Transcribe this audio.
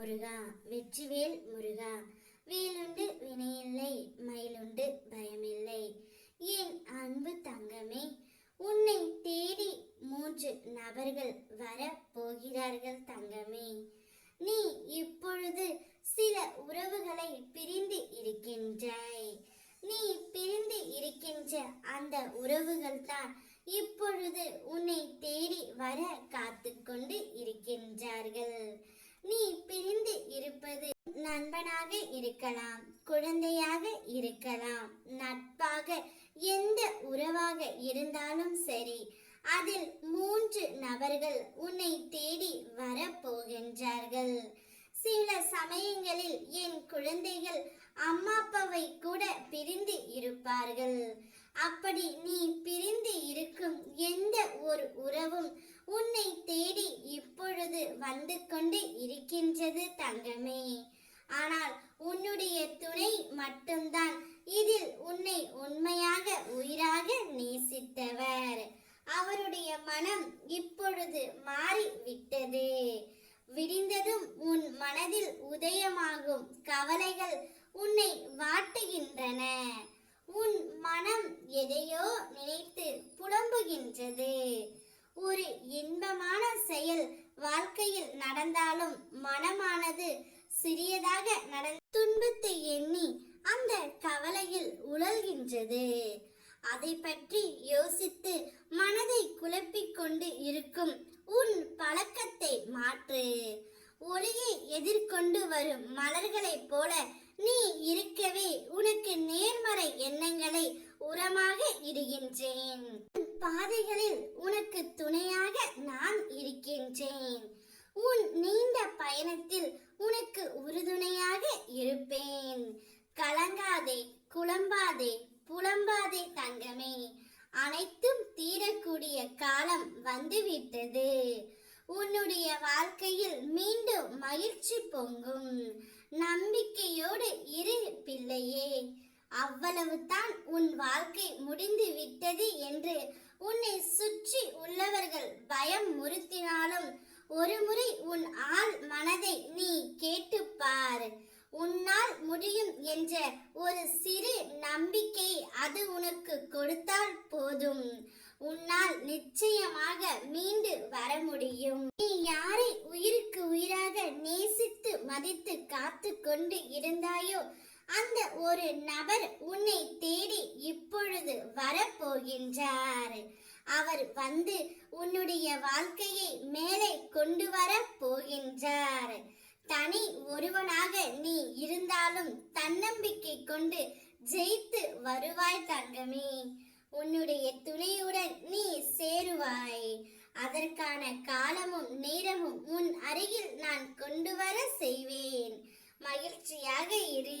முருகா வெற்றிவேல் முருகா. வேலுண்டு வினையில்லை மயிலுண்டு பயமில்லை. என் அன்பு தங்கமே உன்னை தேடி மூன்று நபர்கள் வர போகிறார்கள் தங்கமே. நீ இப்பொழுது சில உறவுகளை பிரிந்து இருக்கின்றாய். நீ பிரிந்து இருக்கின்ற அந்த உறவுகள் தான் இப்பொழுது உன்னை தேடி வர காத்து கொண்டு இருக்கின்றார்கள் இருப்பது நண்பனாக இருக்கலாம் குழந்தையாக இருக்கலாம். நட்பாக எந்த உறவாக இருந்தாலும் சரி அதில் மூன்று நபர்கள் உன்னை தேடி வரப்போகின்றார்கள். சில சமயங்களில் என் குழந்தைகள் அம்மா அப்பாவை கூட பிரிந்து இருப்பார்கள். அப்படி நீ பிரிந்து இருக்கும் எந்த ஒரு உறவும் உன்னை வந்து கொண்டு இருக்கின்றது தங்கமே. ஆனால் உன்னுடைய துணை மட்டும்தான். இதில் உன்னை உண்மையாக உயிராக நேசித்தவர். அவருடைய மனம் இப்பொழுது மாறி விட்டது விடிந்ததும் உன் மனதில் உதயமாகும் கவலைகள் உன்னை வாட்டுகின்றன. உன் மனம் எதையோ நினைத்து புலம்புகின்றது. ஒரு இன்பமான செயல் வாழ்க்கையில் நடந்தாலும் மனமானது சிறியதாக நடந்த துன்பத்தை எண்ணி அந்த கவலையில் உழல்கின்றது. அதை பற்றி யோசித்து மனதை குழப்பிக் கொண்டு இருக்கும் உன் பழக்கத்தை மாற்று. ஒளியை எதிர்கொண்டு வரும் மலர்களைப் போல நீ இருக்கவே உனக்கு நேர்மறை எண்ணங்களை இருக்கின்றேன் உன் பாதைகளில் உனக்கு துணையாக நான் இருக்கின்றேன். உன் நீண்ட பயணத்தில் உனக்கு உறுதுணையாக இருப்பேன். கலங்காதே குழம்பாதே புலம்பாதே தங்கமே. அனைத்தும் தீரக்கூடிய காலம் வந்துவிட்டது. உன்னுடைய வாழ்க்கையில் மீண்டும் மகிழ்ச்சி பொங்கும். நம்பிக்கையோடு இரு பிள்ளையே. அவ்வளவுதான் உன் வாழ்க்கை முடிந்து விட்டது என்று உன்னை சுற்றி உள்ளவர்கள் பயம் முறுத்தினாலும் ஒருமுறை உன் ஆள் மனதை நீ கேட்டுப்பார் உன்னால் முடியும் என்ற ஒரு சிறு நம்பிக்கை அது உனக்கு கொடுத்தால் போதும். உன்னால் நிச்சயமாக மீண்டு வர முடியும். நீ யாரை உயிருக்கு உயிராக நேசித்து மதித்து காத்து கொண்டு இருந்தாயோ அந்த ஒரு நபர் உன்னை தேடி இப்பொழுது வரப்போகின்றார். அவர் வந்து உன்னுடைய வாழ்க்கையை மேலே கொண்டு வர போகின்றார் தனி ஒருவனாக நீ இருந்தாலும் தன்னம்பிக்கை கொண்டு ஜெயித்து வருவாய் தங்கமே. உன்னுடைய துணையுடன் நீ சேருவாய். அதற்கான காலமும் நேரமும் உன் அருகில் நான் கொண்டு வர செய்வேன். மகிழ்ச்சியாக இரு.